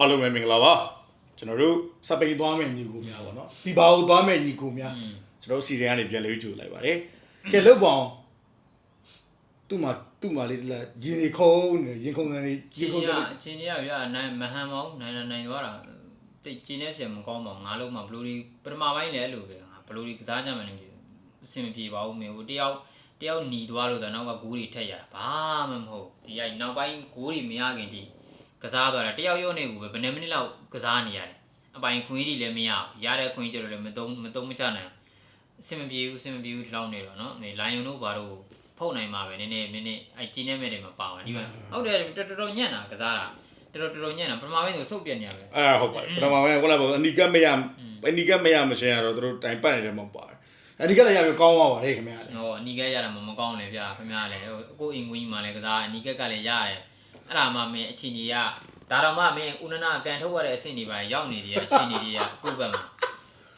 အားလုံးပဲမင်္ဂလာပါကျွန်တော်တို့စပိန်သွားမယ်ညီကိုများပေါ့နော်ဒီဘာကိုသွားမယ်ညီကိုများကျွန်တော်တို့စီစဉ်ကနေပြန်လေးကြိုလိုက်ပါတယ်ကဲလုတ်ပေါအောင်သူ့မှာသူ့မှာလေးလာရင်နေခုံးနေရင်ခုံးနေကျရင်င်းခုံးရနေအချင်းရပြနိုင်မဟန်မောင်းနိုင်နိုင်နိုင်သွားတာတိတ်ကျင်းနေစရာမကောင်းပါဘူးငါလုံးမှာဘလူးဒီပထမပိုင်းလည်းအဲ့လိုပဲငါဘလူးဒီကစားကြမှလည်းမဖြစ်ဘူးအဆင်မပြေပါဘူးမျိုးတယောက်တယောက်หนีသွားလို့တော့နောက်ကဂိုးတွေထက်ရတာဘာမှမဟုတ်ဒီအဲ့နောက်ပိုင်းဂိုးတွေမရခင်ဒီ ကစားသွားတာတယောက်ရုံနေကူပဲဘယ်နှစ်မိနစ်လောက်ကစားနေရတယ်အပိုင်ခွင့်ကြီးတွေလည်းမရဘူးရတဲ့ခွင့်ကြီးတွေလည်းမတုံးမတုံးမချနိုင်အဆင်မပြေဘူးအဆင်မပြေဘူးဒီလောက်နေတော့နော်နေလိုင်ယွန်တို့ဘာတို့ဖုတ်နိုင်မှာပဲနည်းနည်းနည်းနည်းအဲ့ကျင်းနေမဲ့တွေမှာပါမှာဒီမှာဟုတ်တယ်တော်တော်ညံ့တာကစားတာတော်တော်တော်ညံ့တာပထမပိုင်းဆိုစုပ်ပြက်နေရပဲအဲ့ဒါဟုတ်ပါတယ်ပထမပိုင်းကလည်းအနီကတ်မရအနီကတ်မရမရှင်းရတော့တို့တိုင်ပတ်နေတယ်မဟုတ်ပါတယ်အနီကတ်လည်းရပြီကောင်းသွားပါတယ်ခင်ဗျာလေဟောအနီကက်ရတာမမကောင်းလေဗျာခင်ဗျားလည်းဟိုကိုအင်ကွင်းကြီးမှလည်းကစားအနီကက်ကလည်းရတယ် အဲ့ဒါမှမင်းအချင်းကြီးကဒါတော့မှမင်းဦးနနာကန်ထုတ်ရတဲ့အဆင့်တွေပါရောက်နေတယ်အချင်းကြီးတွေကကိုယ့်ဘက်မှာ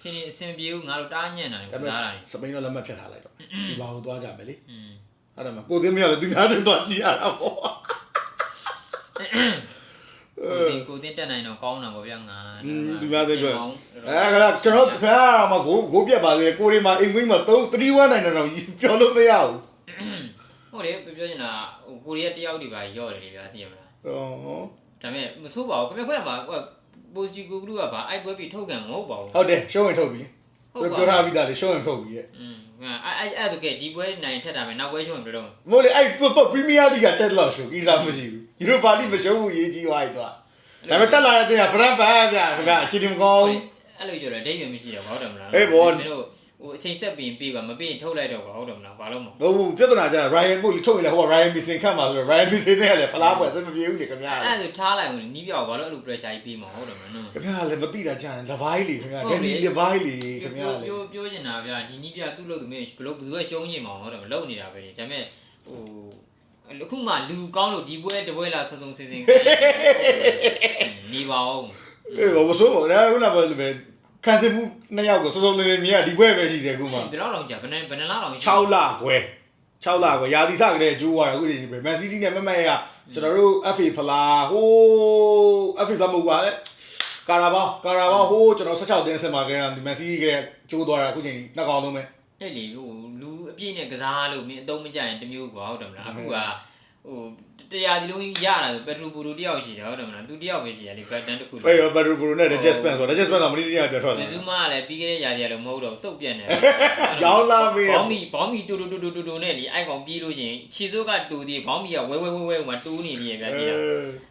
ချင်းကြီးအဆင်ပြေဘူးငါတို့တားညံ့တာလေဒါကပေမဲ့စားတာလေစပိန်တော့လက်မှတ်ဖြတ်ထားလိုက်တော့ဒီဘာကိုသွားကြမယ်လေอืม အဲ့ဒါမှကိုသိမရလေသူများတွေသွားကြည့်ရတာပေါ့ကိုတင်ကိုတင်တက်နိုင်တော့ကောင်းတာပေါ့ဗျာငါသူများတွေအတွက်အဲကလည်းကျွန်တော်ဖားမှာကိုကိုပြက်ပါလေကိုရီမှာအင်္ဂွင်းမှာ3 319နိုင်တော့ပြောလို့မရဘူး ဟုတ်လေပြောချင်တာဟိုကိုရီးယားတယောက်တွေပါရော့တယ်လေဗျာသိရမလားဟောဒါပေမဲ့မဆိုးပါဘူးခင်ဗျခွဲပါဟိုပိုစီကူကလူကပါအိုက်ပွဲပြီးထုတ်ကန်မဟုတ်ပါဘူးဟုတ်တယ်ရှုံးရင်ထုတ်ပြီဟုလေတ်ပါပြောထားပြီးသားလေရှုံးရင်ထုတ်ပြီရဲ့อืมအဲ့အဲ့အဲ့ဒါကဒီပွဲနိုင်ထက်တာပဲနောက်ပွဲရှုံးရင်ဘယ်လိုမို့လေအဲ့တော့တော့ပရီးမီးယားလိဂ်ကချက်လောက်ရှုံးကြီးစားမရှိဘူးယူရိုပါလိမရှုံးဘူးရေးကြီးသွားပြီတော့ဒါပေမဲ့တက်လာတဲ့တင်ကဖရန်ဖန်ဗျာခင်ဗျာအချိန်ဒီမကောင်းအဲ့လိုပြောတယ်ဒိတ်ရမရှိတော့ဟုတ်တယ်မလားအေးဘောမင်းတို့ ဟိုအချိန်ဆက်ပြီးပြီးကမပြီးရင်ထုတ်လိုက်တော့ဟုတ်တယ်မလားဘာလို့မဘူးဟုတ်ပြဿနာကြ Ryan ကိုထုတ်ရင်လည်းဟို Ryan Mason ခတ်မှာဆိုတော့ Ryan Mason နဲ့လည်းဖလားပွဲစမပြေဘူးလေခင်ဗျာအဲ့ဒါဆိုထားလိုက်ဝင်နီးပြောက်ဘာလို့အဲ့လို pressure ကြီးပြီးမှာဟုတ်တယ်မနော်ခင်ဗျာလည်းမသိတာကြာတယ်လဘိုင်းလေခင်ဗျာဒန်နီလဘိုင်းလေခင်ဗျာလေပြောပြောနေတာဗျာဒီနီးပြသူ့လို့သူမင်းဘလို့ဘယ်သူကရှုံးနေမှာဟုတ်တယ်မလုံနေတာပဲလေဒါပေမဲ့ဟိုအခုမှလူကောင်းလို့ဒီပွဲတပွဲလာဆုံးဆုံးစင်စင်နေပါအောင်အေးဘာဆိုးဘာလဲခုနကပဲ ခံစစ်မှုနှစ်ယောက်ကိုစုံစုံလင်းလင်းမြင်ရဒီဘွဲပဲရှိတယ်အခုမှဘယ်တော့တော့ကြာဘယ်နဲ့ဘယ်နှလားတော့6လခွဲ6လခွဲရာသီစကလေးကျိုးသွားတယ်အခုဒီပဲမန်စီးတီးနဲ့မမက်ရကျွန်တော်တို့ FA ဖလားဟိုး FA ဖလားမဟုတ်ပါလေကာရာဘာကာရာဘာဟိုးကျွန်တော်16တင်းစင်မှာကဲဒီမန်စီးတီးကကျိုးသွားတာအခုချိန်ကြီးနှစ်ကောင်လုံးပဲအဲ့လေဟိုလူအပြည့်နဲ့ကစားလို့မင်းအသုံးမကျရင်တမျိုးကွာဟုတ်တယ်မလားအခုကဟို တရားဒီလုံးရတာဆိုပက်ထရိုဘူလူတယောက်ရှိတယ်ဟုတ်တယ်မလားသူတယောက်ပဲရှိရလေဘက်တန်တစ်ခုအေးဘတ်ဒရူဘရူနဲ့ Digest Span ဆို Digest Span ကမနီးတရားပြထွက်ဘလာယ်စုမကလည်းပြီးခဲ့တဲ့ຢာကြီးလည်းမဟုတ်တော့စုပ်ပြက်နေရောင်းလာမေးဘောင်းမီဘောင်းမီတူတူတူတူတူတူနဲ့လေအိုက်ကောင်ပြေးလို့ရှင်ခြေစိုးကတူသေးဘောင်းမီကဝဲဝဲဝဲဝဲဟိုမှာတူးနေပြီဗျာကြည့်တာ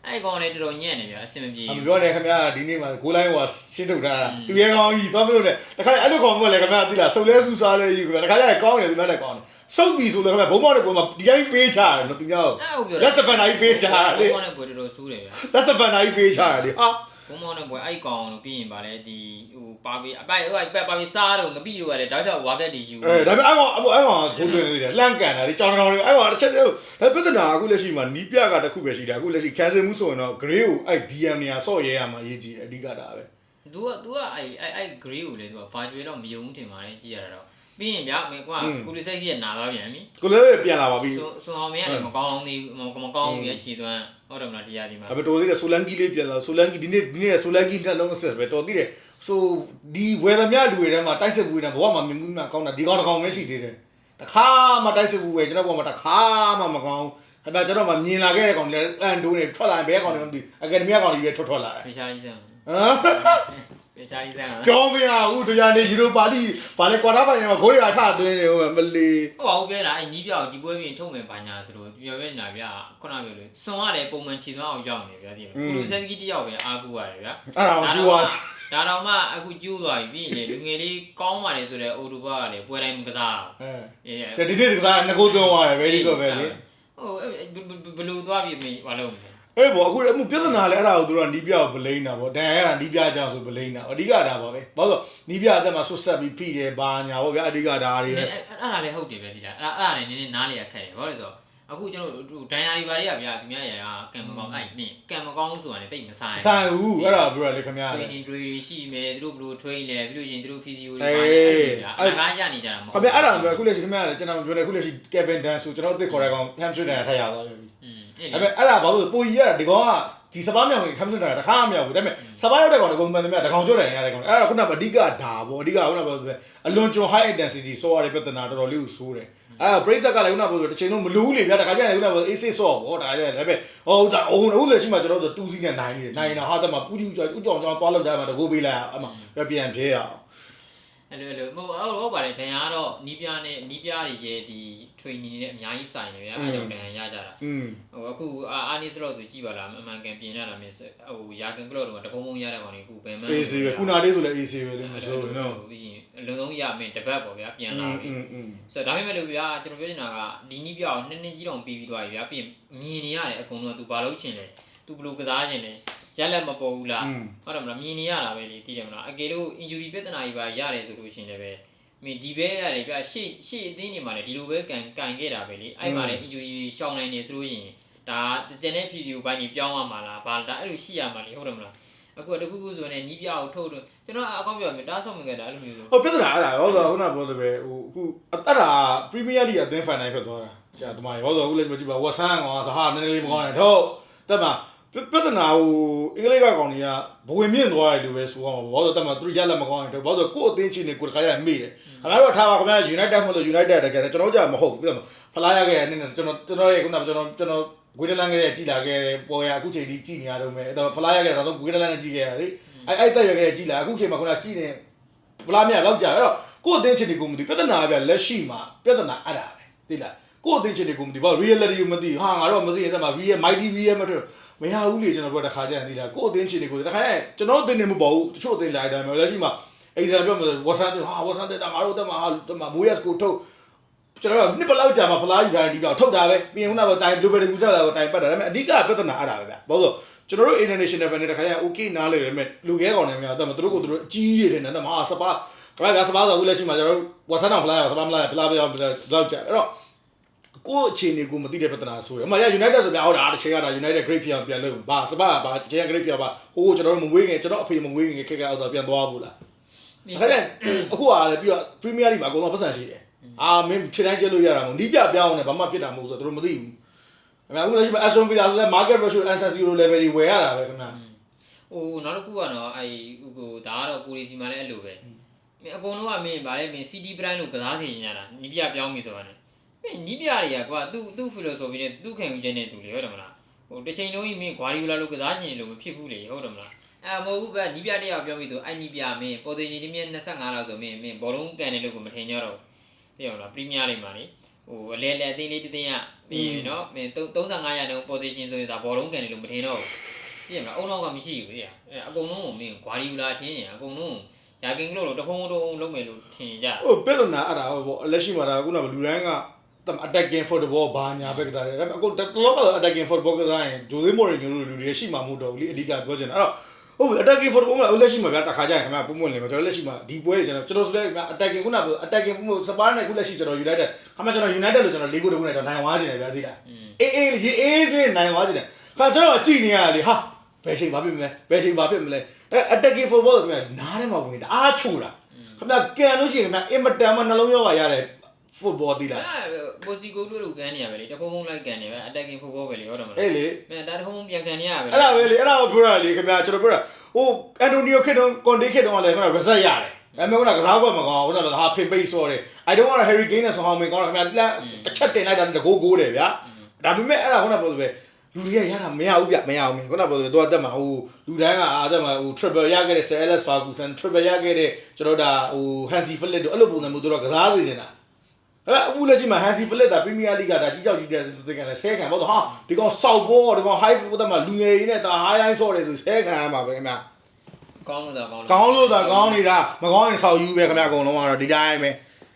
အိုက်ကောင်လည်းတော်တော်ညံ့နေဗျာအဆင်မပြေအမဘူးပြောနေခင်ဗျာဒီနေ့မှာကိုလိုင်းဟိုရှင်းထုတ်ထားတာသူရဲကောင်းကြီးသွားမလို့လေတခါအဲ့လိုကောင်မလဲခင်ဗျာသိလားစုံလဲဆူစားလဲယူခင်ဗျာတခါကျရင်ကောင်းတယ်ဒီမဲ့လည်းကောင်းတယ် စုပ်ပြီဆိုလည်းခင်ဗျာဘုံမောက်တဲ့ကိုမှဒီတိုင်းပေးချတယ်နော်သူများကိုအဲ့ဟုတ်ပြောလက်စပန်တိုင်းပေးချတယ်လေဘောင်းနဲ့ပွဲတော်တော်ဆိုးတယ်ဗျာလက်စပန်တိုင်းပေးချတယ်လေဟာဘုံမောင်းနဲ့ပွဲအိုက်ကောင်လို့ပြီးရင်ဗာလဲဒီဟိုပါပြီးအပိုက်ဟိုအိုက်ပါပြီးစားတော့ငပိတော့ရတယ်တောက်ချောက်ဝါကက်တီယူအဲဒါပေမဲ့အဲ့ကောင်အဲ့ကောင်ဂိုးသွင်းနေတယ်လှမ်းကန်တာလေကြောင်တောင်တွေအဲ့ကောင်တစ်ချက်တည်းဒါပြဿနာအခုလက်ရှိမှာနီးပြကတစ်ခုပဲရှိတယ်အခုလက်ရှိ cancel မှုဆိုရင်တော့ grey ကိုအဲ့ DM နေရာဆော့ရဲရမှာအရေးကြီးတယ်အဓိကဒါပဲသူကသူကအဲ့အဲ့အဲ့ grey ကိုလေသူက virtual တော့မယုံဘူးထင်ပါတယ်ကြည့်ရတာတော့ ပြီးရင်ဗျာမင်းကွာကိုရီစိတ်ကြီးကနာသွားပြန်ပြီကိုလည်းပြန်လာပါပြီဆွဆွအောင်မင်းကလည်းမကောင်းသေးဘူးမကောင်းဘူးရဲ့ခြေသွမ်းဟုတ်တယ်မလားတရားဒီမှာအဘတော်သေးတယ်ဆိုလန်ကီလေးပြန်လာဆိုလန်ကီဒီနေ့ဒီနေ့ဆိုလန်ကီတက်လုံး access ပဲတော်သေးတယ်ဆိုဒီဝယ်သမျှလူတွေထဲမှာတိုက်စစ်ဘူးတွေဘဝမှာမြင်မှုမှကောင်းတာဒီကောင်တစ်ကောင်ပဲရှိသေးတယ်တခါမှတိုက်စစ်ဘူးပဲကျွန်တော်ဘဝမှာတခါမှမကောင်းအဲ့ဒါကျွန်တော်မှမြင်လာခဲ့တဲ့ကောင်တွေလည်းအန်တိုးနေထွက်လာရင်ဘယ်ကောင်တွေမှမသိအကယ်ဒမီကောင်တွေပဲထွက်ထွက်လာတယ်ဖေရှာလီဆန်ဟမ် ဖေရှာလီဆန်ဟကြောင်းမရဘူးတရားနေယူရိုပါလီဘာလဲကွာတာဖိုင်မှာဂိုးရထသွင်းနေဦးမလီုတ်ပါဘူးပြောတာအဲ့နီးပြောက်ဒီပွဲပြင်ထုတ်မယ်ဘာညာဆိုတော့ပြောပြနေတာဗျာခုနပြောလို့စွန်ကလည်းပုံမှန်ခြေသွမ်းအောင်ရောက်နေဗျာဒီမှာကိုလူဆက်စကီတယောက်ပဲအားကိုးရတယ်ဗျာအဲ့ဒါကိုကျူသွားဒါတော့မှအခုကျူးသွားပြီပြီးရင်လေလူငယ်လေးကောင်းပါလေဆိုတော့အိုတိုဘာကလေပွဲတိုင်းမကစားအဲအေးတဲ့ဒီနေ့ကစားငကိုသွင်းသွားတယ် very good ပဲလေဟိုဘယ်လိုသွားပြီမင်းဘာလို့မလဲ အေးဘောအခုအမှုပြဿနာလဲအဲ့ဒါကိုသူတို့ကနီးပြကိုဗလိန်တာဗောဒန်ရတာနီးပြကြောင်ဆိုဗလိန်တာအဓိကဒါပါပဲဘာလို့နီးပြအသက်မှာဆွတ်ဆက်ပြီးဖိတယ်ဘာညာဗောဗျာအဓိကဒါတွေပဲအဲ့အဲ့ဒါလည်းဟုတ်တယ်ပဲဒီလားအဲ့အဲ့ဒါလည်းနည်းနည်းနားလေရခက်တယ်ဘာလို့လဲဆိုတော့အခုကျွန်တော်တို့ဒိုင်ယာတွေဘာတွေကဗျာသူများရာကံမကောင်းအဲ့မင်းကံမကောင်းဆိုတာလည်းတိတ်မဆိုင်ဆိုင်ဦးအဲ့ဒါပြောရလေခင်ဗျားလေ training တွေရှိမယ်သူတို့ဘယ်လို train လဲပြီးလို့ရင်သူတို့ physio တွေအေးပါလေအဲ့ဒါအကားရနေကြတာမဟုတ်ခင်ဗျာအဲ့ဒါပြောအခုလက်ရှိခင်ဗျားလေကျွန်တော်ပြောနေအခုလက်ရှိ Kevin Dan ဆိုကျွန်တော်အစ်ခေါ်တဲ့ကောင် Hamstring နဲ့ထပ်ရသွားပြီอืม ဒါပေမဲ့အဲ့ဒါဘာလို့ပိုကြီးရတာဒီကောင်ကဒီစပားမြောင်ကြီးခမ်းစွန်းတာတခါမမြောက်ဘူးဒါပေမဲ့စပားရောက်တဲ့ကောင်ကကုန်မှန်တယ်မြတ်တကောင်ကြော့တယ်ရတဲ့ကောင်အဲ့ဒါခုနကအဓိကဒါပေါ့အဓိကခုနကအလွန်ကျွံ high intensity ဆော့ရတဲ့ပြဿနာတော်တော်လေးကိုဆိုးတယ်အဲ့ပရိသတ်ကလည်းခုနကပြောတစ်ချိန်လုံးမလူးလေဗျာတခါကျရင်ခုနက AC ဆော့ပေါ့တခါကျရင်လည်းပဲဟိုဒါအုံအခုလည်းရှိမှကျွန်တော်တို့2စီးနဲ့9နေတယ်9နေတာဟာတက်မှာပူးကြီးကြောက်ဥကြောင်ကြောင်သွားလောက်တယ်မှာတကိုးပေးလိုက်အမှပြန်ပြဲရအောင်အဲ့လိုအဲ့လိုမဟုတ်ဟုတ်ဟုတ်ပါတယ်ဒဏ်ရာကတော့နီးပြနဲ့နီးပြတွေရဲ့ဒီ training တွေနဲ့အများကြီးဆိုင်နေဗျာအဲကြောင့်တန်ရရကြတာဟိုအခုအာအာနီစလော့သူကြည်ပါလားအမှန်ကန်ပြင်ရတာမျိုးဟိုရာကန်ကလော့တော့တကုံးကုံးရတဲ့ကောင်တွေအခုဘယ်မှ AC ပဲခုနာလေးဆိုလဲ AC ပဲလေမဆိုး no ပြီးရင်အလုံးလုံးရမင်းတပတ်ပေါ့ဗျာပြန်လာပြီဆိုတော့ဒါပေမဲ့လို့ဗျာကျွန်တော်ပြောချင်တာကဒီနီးပြောင်းနှစ်နှစ်ကြီးတောင်ပြီးပြီးသွားပြီဗျာပြင်မြင်နေရတယ်အကုန်လုံးက तू ဘာလုပ်ချင်လဲ तू ဘလို့ကစားချင်လဲရက်လက်မပေါ်ဘူးလားဟုတ်တယ်မလားမြင်နေရတာပဲလေသိတယ်မလားအကယ်လို့ injury ပြဿနာကြီးပါရတယ်ဆိုလို့ရှိရင်လည်း မင်းဒီဘဲရလေဗျာရှေ့ရှေ့အသင်းနေမှာလေဒီလိုပဲကန်ကန်ခဲ့တာပဲလေအဲ့မှာလေ injury ရှောင်နိုင်နေဆိုလို့ရှိရင်ဒါတန်တဲ့ video ဘိုင်းကြီးပြောင်းရမှာလားဘာဒါအဲ့လိုရှိရမှာလေဟုတ်တယ်မလားအခုတခုခုဆိုရင်နီးပြအောင်ထုတ်တော့ကျွန်တော်အကောင့်ပြောမယ်တားဆုံးမခဲ့တာအဲ့လိုမျိုးဆိုဟိုပြဿနာအဲ့ဒါရောဆိုခုနပြောတယ်ပဲဟိုအခုအဲ့ဒါပရီးမီးယားလိအသင်းဖိုင်နိုင်ဖြစ်သွားတာဆရာသမားရောဆိုအခုလည်းကြည့်ပါဝက်ဆန်ကောင်ဆိုဟာနည်းနည်းလေးမကောင်းတယ်တော့တက်မှာ ပြဿနာဟိုအင်္ဂလိပ်ကကောင်တွေကဘဝင်မြင့်သွားတယ်လို့ပဲဆိုအောင်ဘာလို့တက်မှာသူရက်လက်မကောင်းတယ်ဘာလို့ကို့အသင်းချင်းနေကိုတခါရမေ့တယ်ခင်ဗျားတို့ထားပါခင်ဗျာ United မလို့ United တကယ်ကျွန်တော်ကြာမဟုတ်ဘူးပြဿနာဖလားရခဲ့တဲ့အနေနဲ့ကျွန်တော်ကျွန်တော်ရဲ့ခုနကကျွန်တော်ကျွန်တော်ဂွေဒလန်ကလေးကြည်လာခဲ့တယ်ပေါ်ရအခုချိန်ဒီကြည်နေရတော့မယ်အဲ့တော့ဖလားရခဲ့တာတော့ဂွေဒလန်နဲ့ကြည်ခဲ့ရလေအဲ့အဲ့တက်ရခဲ့တဲ့ကြည်လာအခုချိန်မှာခုနကြည်နေဘလားမြလောက်ကြအဲ့တော့ကို့အသိချင်းတွေကိုမသိပြဿနာကလက်ရှိမှာပြဿနာအဲ့ဒါပဲသိလားကို့အသိချင်းတွေကိုမသိဘာ reality ကိုမသိဟာငါတော့မသိရင်သက်မှာ real mighty real မထွက် မရဘူးလေကျွန်တော်ပြောတခါကျရင်သိလားကို့အသိချင်းတွေကိုတခါကျရင်ကျွန်တော်အသိနေမပေါ့ဘူးတချို့အသိလိုက်တယ်မျိုးလက်ရှိမှာအဲ့ဒါပြောမှာ WhatsApp ဟာ WhatsApp တက်တာငါတို့တက်မှာတက်မှာ Moyes ကိုထုတ်ကျွန်တော်နှစ်ပလောက်ကြာမှာဖလားယူထားတယ်ဒီကောင်ထုတ်တာပဲပြင်ခုနကတိုင် blueberry ကူတက်လာတော့တိုင်ပတ်တာဒါပေမဲ့အဓိကပြဿနာအဲ့ဒါပဲဗျဘာလို့ဆိုကျွန်တော်တို့ international fan တွေတခါကျရင် okay နားလေတယ်မဲ့လူငယ်ကောင်တွေများတက်မှာသူတို့ကိုသူတို့အကြီးကြီးတွေထင်တယ်တက်မှာစပါကဘာကစပါဆိုအခုလက်ရှိမှာကျွန်တော်တို့ WhatsApp တော့ဖလားရစပါမလားဖလားပြောဘလောက်ကြာအဲ့တော့ ကိုယ့်အခြေအနေကိုမသိတဲ့ပြဿနာဆိုရအမရ United ဆိုပြဟုတ်တာတစ်ချိန်ကတာ United great ဖြစ်အောင်ပြန်လုပ်ဘာစပါဘာတစ်ချိန်က great ဖြစ်အောင်ဘာဟိုကျွန်တော်တို့မဝေးခင်ကျွန်တော်အဖေမဝေးခင်ခက်ခက်အောက်တော့ပြန်သွားဘူးလားအခါကျရင်အခုကလည်းပြီးတော့ Premier League မှာအကုန်လုံးပတ်စံရှိတယ်။အာမင်းခြေတိုင်းကျလို့ရတာမဟုတ်နီးပြပြောင်းနေဘာမှဖြစ်တာမဟုတ်ဆိုတော့တို့မသိဘူး။အဲ့အခုလည်းရှိမှ Aston Villa ဆိုလည်း market value and zero level တွေဝယ်ရတာပဲခင်ဗျာဟိုနောက်တစ်ခုကတော့အဲ့ဟိုဒါကတော့ကိုရီစီမှာလည်းအဲ့လိုပဲမင်းအကုန်လုံးကမင်းဗာလဲမင်း CD brand လို့ကစားစီနေရတာနီးပြပြောင်းပြီဆိုတာ ਨੇ မင်းနီးပြတွေကကွာသူ့သူ့ philosophy နဲ့သူ့ခံယူချက်နဲ့တူလေဟုတ်တယ်မလားဟိုတစ်ချိန်လုံးကြီးမင်း Guardiola လို့ကစားညင်လို့မဖြစ်ဘူးလေဟုတ်တယ်မလားအဲမဟုတ်ဘူးဗျနီးပြတယောက်ပြောပြီးသူအဲ့နီးပြမင်း position ဒီမြင်25လောက်ဆိုမင်းမင်းဘောလုံးကန်တယ်လို့ကိုမထင်ကြတော့သိရမလား Premier လေးမှာလေဟိုအလဲလဲအသိလေးတသိန်းရပြီးနော်မင်း35ရာနှုန်း position ဆိုရင်ဒါဘောလုံးကန်တယ်လို့မထင်တော့ဘူးသိရမလားအုံနောက်ကမရှိဘူးသိရအဲအကုန်လုံးကိုမင်းဂွာဒီယူလာထင်းနေအကုန်လုံးယာကင်ကလို့တော့တဖုံဖုံတော့လုံးမယ်လို့ထင်နေကြ။ဟိုပြဿနာအဲ့ဒါပေါ့လက်ရှိမှာဒါခုနကလူတိုင်းက attacking football ဘာညာပဲကစားတယ်။ဒါပေမဲ့အခုတလောက attacking football ကစားရင် Jose Mourinho တို့လူတွေရှိမှမဟုတ်တော့ဘူးလေအဓိကပြောချင်တာအဲ့တော့ဟုတ်ပြီ attacking football မှာလက်ရှိမှာဗျာတခါကျရင်ခင်ဗျာပုံပွင့်လေကျွန်တော်လက်ရှိမှာဒီပွဲကျွန်တော်ကျွန်တော်ဆိုလဲခင်ဗျာ attacking ခုနက attacking ပုံစပါးနဲ့ခုလက်ရှိကျွန်တော် United ခင်ဗျာကျွန်တော် United လို့ကျွန်တော်၄ခုတခုနဲ့ကျွန်တော်နိုင်သွားခြင်းတယ်ဗျာသိလားอืมအေးအေးရေးအေးချင်းနိုင်သွားခြင်းတယ်ခါကျွန်တော်ကြည်နေရလေဟာဘယ်ချိန်ဘာဖြစ်မလဲဘယ်ချိန်ဘာဖြစ်မလဲအဲ attacking football ဆိုရင်နားထဲမှာဝင်တာအားချိုတာခင်ဗျာကန်လို့ရှိရင်ခင်ဗျာအင်မတန်မှနှလုံးရောဂါရတဲ့ football သိလားအဲပိုစီကိုလို့လို့ကန်နေရပဲလေတဖုံဖုံလိုက်ကန်နေပဲ attacking football ပဲလေဟုတ်တယ်မလားအေးလေမင်းဒါတဖုံဖုံပြန်ကန်နေရပဲအဲ့ဒါပဲလေအဲ့ဒါကိုပြောရလေခင်ဗျာကျွန်တော်ပြောတာဟိုအန်တိုနီယိုခေတ်တုန်းကွန်တေခေတ်တုန်းကလည်းခင်ဗျာ reset ရတယ်ဒါပေမဲ့ခုနကစားကွက်မကောင်းဘူးခုနကဟာဖင်ပိတ်ဆော့တယ် I don't want Harry Kane နဲ့ဆိုဟောင်းမင်းကောင်းတယ်ခင်ဗျာလက်တစ်ချက်တင်လိုက်တာတကိုးကိုးတယ်ဗျာဒါပေမဲ့အဲ့ဒါခုနကပြောလို့ပဲလူတွေကရတာမရဘူးဗျမရဘူးမင်းခုနကပြောလို့တော့အသက်မှာဟိုလူတိုင်းကအသက်မှာဟို triple ရခဲ့တဲ့ CLS Ferguson triple ရခဲ့တဲ့ကျွန်တော်ဒါဟို Hansi Flick တို့အဲ့လိုပုံစံမျိုးတို့ကစားစေချင်တာ အဲ့အခုလက်ရှိမှာ Hansi Flick ဒါ Premier League ကဒါကြီးကြောက်ကြီးတဲ့သူတွေကလည်းဆဲခံပေါ့တော့ဟာဒီကောင်စောက်ဘောဒီကောင် high ဘုဒ္ဓမှာလူငယ်ရင်းနဲ့ဒါ high line ဆော့တယ်ဆိုဆဲခံရမှာပဲခင်ဗျာကောင်းလို့တော့ကောင်းလို့ကောင်းလို့သာကောင်းနေတာမကောင်းရင်ဆောက်ယူပဲခင်ဗျာအကုန်လုံးကတော့ဒီတိုင်းပဲ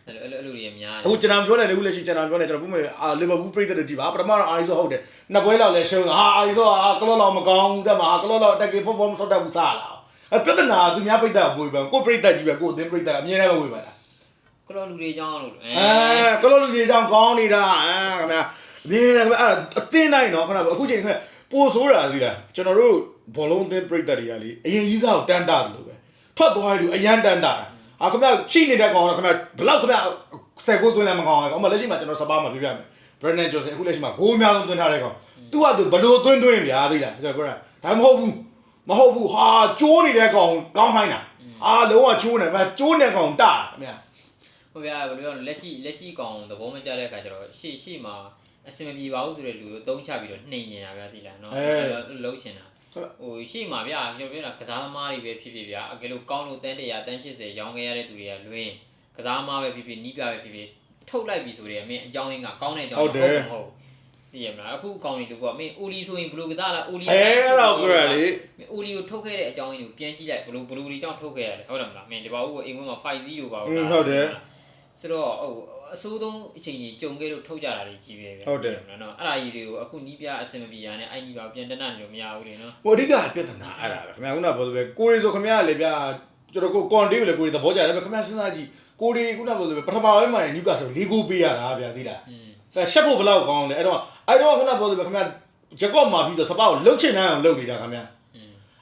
အဲ့လိုအဲ့လိုအဲ့လိုတွေများအခုကျွန်တော်ပြောနေတယ်အခုလက်ရှိကျွန်တော်ပြောနေကျွန်တော်ပုံမှန်အာလီဗာပူးပြည်သက်တွေကြည့်ပါပထမတော့အာရီဆိုဟုတ်တယ်နှစ်ပွဲလောက်လဲရှုံးဟာအာရီဆိုဟာကလော့လောက်မကောင်းဘူးတဲ့မှာကလော့လောက်တက်ကေဖုတ်ဖော်မဆော့တတ်ဘူးစားလာအပြဿနာသူများပြည်သက်ဝေးပါကိုပြည်သက်ကြီးပဲကိုအသင်းပြည်သက်အမြဲတမ်းဝေးပါလား ကလောလူတွေကြောင်းလို့အဲအဲကလော့လူကြီးကြောင့်ကောင်းနေတာအဲခင်ဗျာအမြဲတမ်းအဲ့အသင်းတိုင်းတော့ခဏအခုချိန်ခင်ဗျပိုဆိုးတာသိလားကျွန်တော်တို့ဘောလုံးအသင်းပြည်သက်တွေကလေအရင်ကြီးစားကိုတန်းတာလို့ပဲထွက်သွားရလို့အရန်တန်းတာအာခင်ဗျရှိနေတဲ့ကောင်ကခင်ဗျဘလောက်ခင်ဗျဆယ်ကိုသွင်းလည်းမကောင်းဘူးအမလက်ရှိမှာကျွန်တော်စပါးမှာပြပြမယ် Brennan Johnson အခုလက်ရှိမှာဂိုးအများဆုံးသွင်းထားတဲ့ကောင်သူကသူဘလို့သွင်းသွင်းဗျာသိလားဒါပြောတာဒါမဟုတ်ဘူးမဟုတ်ဘူးဟာကျိုးနေတဲ့ကောင်ကောင်းဟိုင်းတာအာလုံးဝကျိုးနေဗျာကျိုးနေကောင်တာခင်ဗျာ ဟိုဗျာဘယ်လိုပြောလဲလက်ရှိလက်ရှိကောင်သဘောမကျတဲ့အခါကျတော့ရှေ့ရှေ့မှာအစင်မပြေပါဘူးဆိုတဲ့လူကိုတုံးချပြီးတော့နှိမ်နေတာဗျာသိလားနော်အဲ့တော့လှုပ်ချင်တာဟိုရှေ့မှာဗျာပြောပြောတာကစားသမားတွေပဲဖြစ်ဖြစ်ဗျာအကယ်လို့ကောင်းလို့တန်း100တန်း80ရောင်းခဲ့ရတဲ့သူတွေကလွင်းကစားသမားပဲဖြစ်ဖြစ်နီးပြပဲဖြစ်ဖြစ်ထုတ်လိုက်ပြီဆိုတော့မင်းအကြောင်းရင်းကကောင်းတဲ့အကြောင်းဟုတ်တယ်ဟုတ်တည်ရမလားအခုကောင်းနေလို့ကမင်းအိုလီဆိုရင်ဘလို့ကစားလားအိုလီအဲအဲ့တော့ပြောရလေအိုလီကိုထုတ်ခဲ့တဲ့အကြောင်းရင်းကိုပြန်ကြည့်လိုက်ဘလို့ဘလို့ဒီကြောင့်ထုတ်ခဲ့ရလဲဟုတ်တယ်မလားမင်းဒီပါဦးအိမ်ဝင်မှာ5-0ပါဘူး ဆိုတော့ဟိုအဆိုးဆုံးအချိန်ကြီးကြုံခဲ့လို့ထုတ်ကြတာတွေကြီးပဲဟုတ်တယ်နော်အဲ့ဒါကြီးတွေကိုအခုနီးပြအစင်မပြေရနဲ့အဲ့ဒီပါပြန်တနတ်လို့မရဘူးလေနော်ဟိုအဓိကပြဿနာအဲ့ဒါပဲခင်ဗျာခုနကပြောသလိုပဲကိုရီဆိုခင်ဗျာလေဗျာကျွန်တော်ကိုကွန်တေးကိုလည်းကိုရီသဘောကျတယ်ပဲခင်ဗျာစဉ်းစားကြည့်ကိုရီခုနကပြောသလိုပဲပထမပိုင်းမှာညူကာဆိုလေးကိုပေးရတာဗျာသိလားအဲရှက်ဖို့ဘလောက်ကောင်းလဲအဲ့တော့အဲ့တော့ခုနကပြောသလိုပဲခင်ဗျာဂျက်ကော့မာပြီးဆိုစပါးကိုလှုပ်ချင်နိုင်အောင်လှုပ်နေတာခင်ဗျာ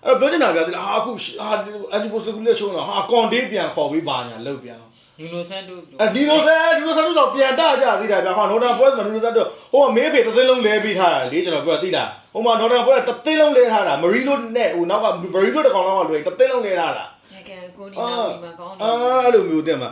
အဲ့တော့ပြောချင်တာဗျာသိလားဟာအခုဟာအဂျီပိုစကူလက်ရှုံးတာဟာကွန်တေပြန်ခေါ်ပြီးပါညာလုပ်ပြန်နီလိုဆန်တို့အဲ့ဒီလိုပဲဒီလိုဆန်တို့တော့ပြန်တကြသေးတာဗျာဟာနော်တာပွဲမှာဒီလိုဆန်တို့ဟိုကမေးဖေတသိန်းလုံးလဲပေးထားတာလေကျွန်တော်ပြောသိလားဟိုမှာနော်တာပွဲတသိန်းလုံးလဲထားတာမရီလိုနဲ့ဟိုနောက်ကမရီလိုတကောင်လောက်ကလွယ်တသိန်းလုံးလဲထားတာကဲကဲကိုနီနာဒီမှာကောင်းနေအာအဲ့လိုမျိုးတဲ့မှာ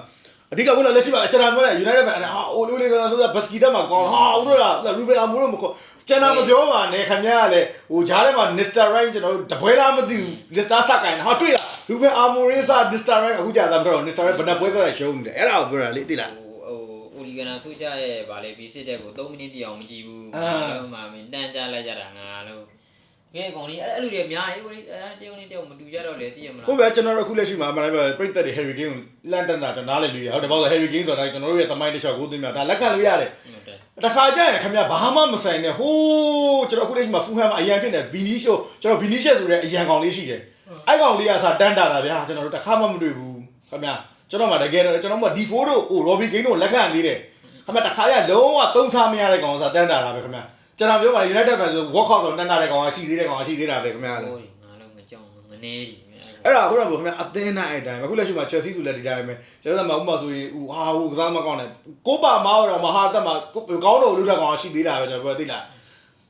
အဓိကခုနလက်ရှိမှာအချရာမနဲ့ United မှာဟာအိုလိုလေးကဆိုတော့ဘတ်စကီတက်မှာကောင်းဟာဦးတို့ကရူဘယ်အမူတို့မခေါ် ကျန်တာမပြောပါနဲ့ခင်ဗျားကလည်းဟိုဂျားထဲမှာ Mr. Right ကျွန်တော်တို့တပွဲလားမသိဘူး Mr. စကန်ဟာတွေ့လားရူဘယ်အမူရင်းစာ Mr. Right အခုကြာတာမတော့ Mr. Right ဘယ်နှပွဲစားရှုံးနေတယ်အဲ့ဒါကိုပြောတာလေသိလားဟိုဟိုအိုလီဂနာဆိုချရဲ့ဗာလေဘီစစ်တဲ့ကို3မိနစ်ပြည့်အောင်မကြည့်ဘူးအာအားလုံးမှာမင်းတန်ကြလိုက်ကြတာငါလို့ကဲကောင်လေးအဲ့အဲ့လူတွေများတယ်ဟိုလေးအဲ့တယောက်နဲ့တယောက်မတူကြတော့လေသိရမလားဟုတ်ပဲကျွန်တော်တို့အခုလက်ရှိမှာအမှန်တကယ်ပြိတက်တွေ Harry Kane ကိုလန်တန်တာကျွန်တော်နားလည်လို့ရဟုတ်တယ်ဘာလို့လဲ Harry Kane ဆိုတာကျွန်တော်တို့ရဲ့တမိုင်းတစ်လျှောက်ကိုသိမြဒါလက်ခံလို့ရတယ်ဟု တ်တယ်တခါကျရင်ခင်ဗျဘာမှမဆိုင်နဲ့ဟိုးကျွန်တော်အခုလက်ရှိမှာဖူဟမ်မှာအရန်ဖြစ်နေဗီနီရှိုကျွန်တော်ဗီနီရှက်ဆိုတဲ့အရန်ကောင်လေးရှိတယ်အဲ့ကောင်လေးကစားတန်းတာတာဗျာကျွန်တော်တို့တခါမှမတွေ့ဘူးခင်ဗျကျွန်တော်မှတကယ်တော့ကျွန်တော်မှ D4 တို့ဟို Robbie Kane တို့လက်ခံသေးတယ်ခင်ဗျတခါရလုံးဝသုံးစားမရတဲ့ကောင်စားတန်းတာတာပဲခင်ဗျကျွန်တော်ပြောပါ United fans ဆို work out ဆိုတန်းတာတဲ့ကောင်ကရှိသေးတဲ့ကောင်ကရှိသေးတာပဲခင်ဗျလေဟိုဒီငါလုံးငကြောင်ငနေဒီ အဲ့ဒါခုနကခင်ဗျအသင်းနိုင်အတိုင်းအခုလက်ရှိမှာ Chelsea ဆိုလည်းဒီတိုင်းပဲကျွန်တော်ကမှဥပမာဆိုရင်ဟိုဟာဟိုကစားမကောင်းတယ်ကိုပါမောင်းတော့မဟာတက်မှာကောင်းတော့လူတက်ကောင်ရှိသေးတာပဲကျွန်တော်ပြောသိလား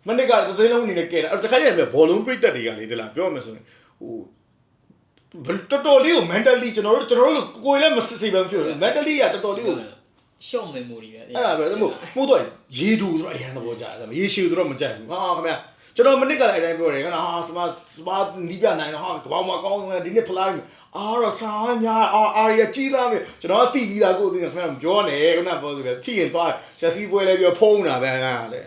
မနစ်ကသသိန်းလုံးအနေနဲ့ကဲတယ်အဲ့တခါကျရင်ဘောလုံးပြိတက်တွေကလေဒီလားပြောမယ်ဆိုရင်ဟိုတော်တော်လေးကို mentally ကျွန်တော်တို့ကျွန်တော်တို့ကိုယ်လည်းမစစ်စိတ်ပဲဖြစ်ဘူး mentally ကတော်တော်လေးကိုရှုံ memory ပဲအဲ့ဒါပဲဒါမို့မို့တော့ရေတူဆိုတော့အရန်သဘောကျတယ်ရေရှည်ဆိုတော့မကြိုက်ဘူးဟာခင်ဗျ ကျွန်တော်မနစ်ကလည်းအတိုင်းပြောတယ်ကနော်ဟာစမစမနီးပြနိုင်တော့ဟာကပောင်းမကောင်းတယ်ဒီနေ့ဖလိုက်အားတော့စားများအာအာရကြီးသားပဲကျွန်တော်တိပြီးသားကိုသိတယ်ခင်ဗျပြောနေခုနပြောသူလေထိရင်သွားချက်စီပွဲလဲပြောဖုံးတာပဲငါလေ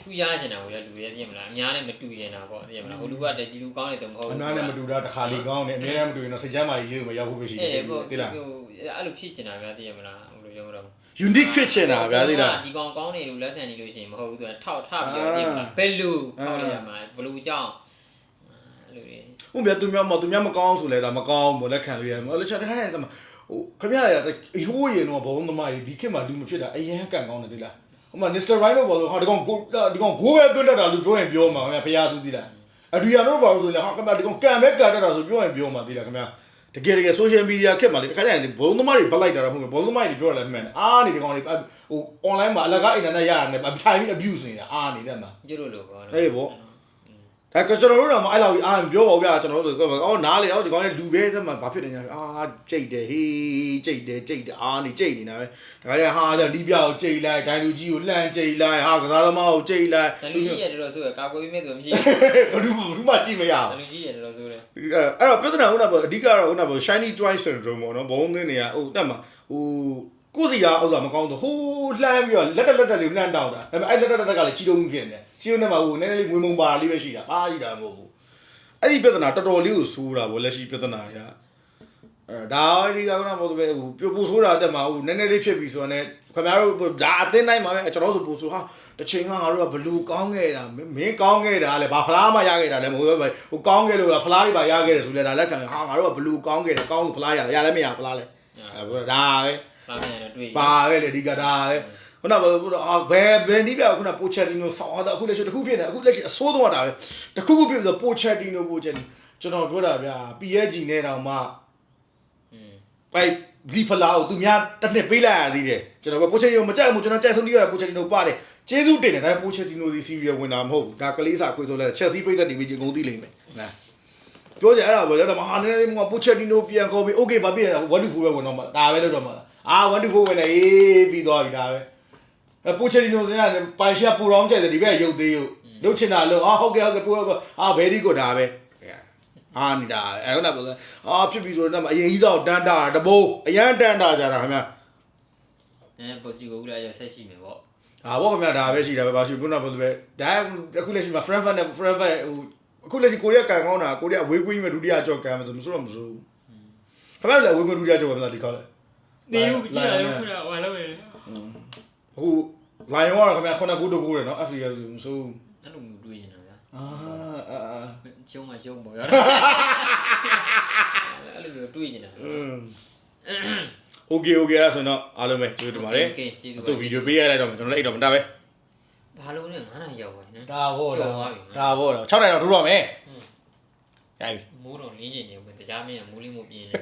ထူရချင်တာကိုရလူရဲသိရမလားအများနဲ့မတူချင်တာပေါ့သိရမလားဟိုလူကတည်းဒီလူကောင်းနေတော့မဟုတ်အဘူးနားနဲ့မတူတာတခါလေးကောင်းတယ်အများနဲ့မတူရင်တော့စိတ်ချမ်းသာရေးရေးမရောက်ဘူးပဲရှိတယ်အေးပေါ့တိလားဟိုအဲ့လိုဖြစ်ချင်တာဗျာသိရမလားဟိုလို ပြောမလို့ unique ဖြစ်ချင်တာဗျာတိလားဒီကောင်ကောင်းနေလို့လက်ခံနေလို့ရှိရင်မဟုတ်ဘူးသူကထောက်ထပြီးတော့သိရမလားဘယ်လူကောင်းနေရမှာဘလူကြောင့်အဲ့လိုတွေဥပမာသူများမသူများမကောင်းဆိုလဲဒါမကောင်းဘူးလက်ခံလို့ရတယ်မဟုတ်လက်ချက်တခါရင်တမဟိုခင်ဗျားရအဟိုးရင်တော့ဘုံသမားကြီးဒီခေတ်မှာလူမဖြစ်တာအရင်ကန်ကောင်းတယ်တိလားဟိုမှာ Mr. Rhino ဘောလို့ဟာဒီကောင်ကိုဒီကောင်ဂိုးပဲသွင်းတတ်တာလို့ပြောရင်ပြောမှာခင်ဗျာဖရားသူတိလားအဒရီယာနိုဘောလို့ဆိုရင်ဟာခင်ဗျာဒီကောင်ကန်ပဲကန်တတ်တာဆိုပြောရင်ပြောမှာတိလားခင်ဗျာ တကယ်တကယ် social media ခက်မှာလေတခါကျရင်ဘုံသမားတွေပတ်လိုက်တာတော့ဟုတ်ကဲ့ဘုံသမားတွေပြောရလဲမှန်တယ်အားနေဒီကောင်တွေဟို online မှာအလကား internet ရရတယ်ထိုင်ပြီး abuse နေတာအားနေတဲ့မှာကျွတ်လို့လို့ပေါ့ဟေးပေါ့ ဒါကကျွန်တော်တို့တော့မအဲ့လောက်ကြီးအာပြောပါဦးဗျာကျွန်တော်တို့ဆိုတော့အော်နားလေတော့ဒီကောင်လေးလူပဲသမှာဘာဖြစ်နေညာအာကြိတ်တယ်ဟေးကြိတ်တယ်ကြိတ်တယ်အာနေကြိတ်နေတာပဲဒါကြတဲ့ဟာတဲ့လီးပြားကိုကြိတ်လိုက်ဒိုင်လူကြီးကိုလှမ်းကြိတ်လိုက်ဟာကစားသမားကိုကြိတ်လိုက်ဇလူကြီးရတယ်လို့ဆိုရကာကွယ်ပေးမဲ့သူမရှိဘယ်သူဘယ်သူမှကြည့်မရဇလူကြီးရတယ်လို့ဆိုတယ်ဘူးအဲ့တော့ပြဿနာခုနကအဓိကတော့ခုနက shiny twice syndrome ပေါ့နော်ဘုံသင်းတွေကဟိုတက်မှာဟို ကိုစီရာဥစ္စာမကောင်းတော့ဟိုးလှမ်းပြီးတော့လက်တက်လက်တက်လေးလှမ်းတောက်တာဒါပေမဲ့အဲ့လက်တက်လက်တက်ကလည်းကြီးတုံးဖြစ်နေတယ်ကြီးတုံးထဲမှာဟိုနည်းနည်းလေးငွေမုံပါလေးပဲရှိတာပါရှိတာမဟုတ်ဘူးအဲ့ဒီပြဿနာတော်တော်လေးကိုဆိုးတာဗောလက်ရှိပြဿနာရအဲဒါဒီကကနာဘောပဲဟိုပြိုပူဆိုးတာတက်မှာဟိုနည်းနည်းလေးဖြစ်ပြီဆိုတော့ ਨੇ ခင်ဗျားတို့ဒါအသိနိုင်မှာပဲကျွန်တော်တို့ဆိုပူဆိုးဟာတစ်ချိန်ကငါတို့ကဘလူကောင်းခဲ့တာမင်းကောင်းခဲ့တာလေဘာဖလားမှရခဲ့တာလည်းမဟုတ်ပဲဟိုကောင်းခဲ့လို့လားဖလားတွေပါရခဲ့တယ်ဆိုလဲဒါလက်ခံဟာငါတို့ကဘလူကောင်းခဲ့တယ်ကောင်းလို့ဖလားရရလည်းမရဖလားလဲအဲဒါပဲ ပါပြန်တော့တွေ့ ပါပဲလေဒီကဒါပဲခုနကအာဘယ်ဘယ်ဒီပြခုနပိုချက်တီနိုဆောင်းတာအခုလက်ရှိတစ်ခုဖြစ်နေအခုလက်ရှိအစိုးတော့တာပဲတစ်ခုခုဖြစ်ဆိုပိုချက်တီနိုပိုချက်တီကျွန်တော်ပြောတာဗျာ PSG နဲ့တောင်မှ อืม ပိုက်လီဖလာကိုသူများတစ်နှစ်ပေးလိုက်ရသေးတယ်ကျွန်တော်ပိုချက်တီနိုမကြိုက်ဘူးကျွန်တော်ကြိုက်ဆုံးဒီကပိုချက်တီနိုပါတယ် ကျေးဇူးတင်တယ်ဒါပိုချက်တီနိုဒီစီရီယဝင်တာမဟုတ်ဘူးဒါကလေးစာခွေဆိုလဲချက်စီပိတ်သက်ဒီမီဂျင်ကုန်သိလိမ့်မယ်နာပြောကြအဲ့ဒါပဲဒါမှဟာနေမပိုချက်တီနိုပြန်ခေါ်ပြီးโอเคဘာပြည့်1 2 4ပဲဝင်တော့မှာဒါပဲလို့တော့မှာ အာ1 2 4ဝင်နေအေးပြီးသွားပြီဒါပဲအဲပိုချက်တီနိုကပိုင်ရှာပူရောင်းကြတယ်ဒီဘက်ရုပ်သေးရုပ်လုတ်ချင်တာလို့အာဟုတ်ကဲ့ဟုတ်ကဲ့ပူအာဗေဒီကိုဒါပဲအာနေတာအဲ့တော့ပြောအာဖြစ်ပြီဆိုတော့အရင်ကြီးစားတန်တာတဘိုးအရန်တန်တာကြတာခင်ဗျာအဲပိုစီကိုဦးလာရဆက်ရှိမယ်ပေါ့အာဘောခင်ဗျာဒါပဲရှိတာပဲဘာရှိခုနကပြောတယ်ဒါအခုလက်ရှိမှာ Frankfurt နဲ့ Frankfurt ဟိုအခုလက်ရှိကိုရီးယားကန်ကောင်းတာကိုရီးယားအဝေးကွင်းမဲ့ဒုတိယကြော့ကန်မှာဆိုမစိုးတော့မစိုးခင်ဗျာလည်းအဝေးကွင်းဒုတိယကြော့ပဲမလားဒီကောက်လဲ နေဦးကြည့်ရခုနကဟိုလောက်ရယ်အခုလိုင်ယောကတော့ခင်ဗျာခုနကကိုတကိုးတယ်နော် FPL ဆိုမဆိုးအဲ့လိုမျိုးတွေးနေတာဗျာအာအာချုံမချုံပေါ့ဗျာအဲ့လိုမျိုးတွေးနေတာอืม Okay okay အဲ့ဒါဆိုရင်တော့အားလုံးပဲကျေးဇူးတင်ပါတယ်ကျေးဇူးပါတို့ဗီဒီယိုပေးရလိုက်တော့မယ်ကျွန်တော်လည်းအဲ့တော့မတားပဲဘာလို့လဲ9နာရီရောက်ပါနေဒါဘောလားဒါဘောလား6နာရီတော့ထိုးတော့မယ်ဟိုင်မိုးတော့လင်းကျင်နေဦးမယ်တရားမင်းကမိုးလေးမိုးပြင်းနေ